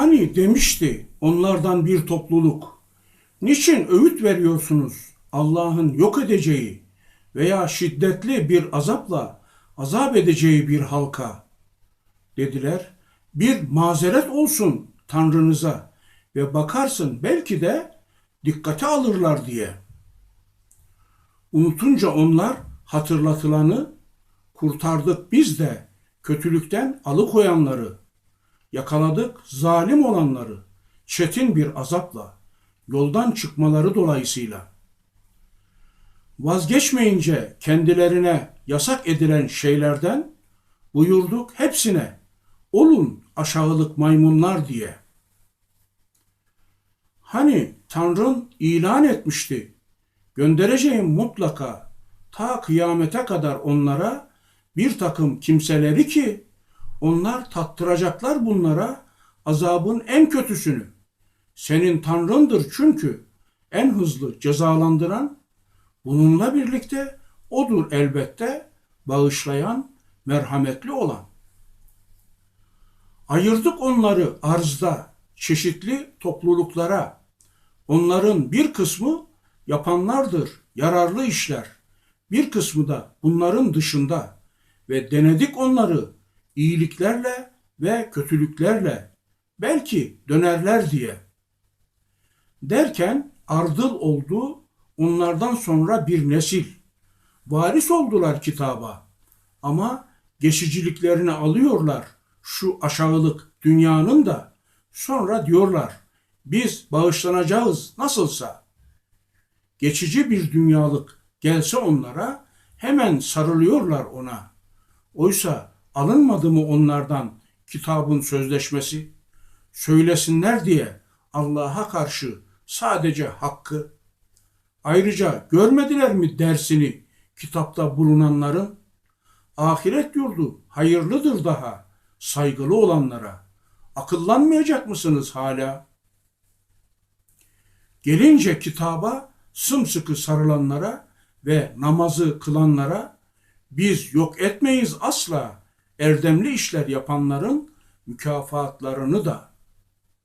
Hani demişti onlardan bir topluluk. Niçin öğüt veriyorsunuz Allah'ın yok edeceği veya şiddetli bir azapla azap edeceği bir halka? Dediler, bir mazeret olsun Tanrınıza ve bakarsın belki de dikkate alırlar diye. Unutunca onlar hatırlatılanı kurtardık biz de kötülükten alıkoyanları, yakaladık zalim olanları çetin bir azapla, yoldan çıkmaları dolayısıyla. Vazgeçmeyince kendilerine yasak edilen şeylerden buyurduk hepsine olun aşağılık maymunlar diye. Hani Tanrın ilan etmişti göndereceğim mutlaka ta kıyamete kadar onlara bir takım kimseleri ki onlar tattıracaklar bunlara azabın en kötüsünü. Senin Tanrındır çünkü en hızlı cezalandıran bununla birlikte odur elbette bağışlayan, merhametli olan. Ayırdık onları arzda çeşitli topluluklara. Onların bir kısmı yapanlardır yararlı işler. Bir kısmı da bunların dışında ve denedik onları iyiliklerle ve kötülüklerle belki dönerler diye. Derken ardıl oldu onlardan sonra bir nesil. Varis oldular kitaba ama geçiciliklerini alıyorlar şu aşağılık dünyanın da sonra diyorlar biz bağışlanacağız nasılsa. Geçici bir dünyalık gelse onlara hemen sarılıyorlar ona. Oysa alınmadı mı onlardan kitabın sözleşmesi? Söylesinler diye Allah'a karşı sadece hakkı. Ayrıca görmediler mi dersini kitapta bulunanların? Ahiret yurdu hayırlıdır daha saygılı olanlara. Akıllanmayacak mısınız hala? Gelince kitaba sımsıkı sarılanlara ve namazı kılanlara biz yok etmeyiz asla erdemli işler yapanların mükafatlarını da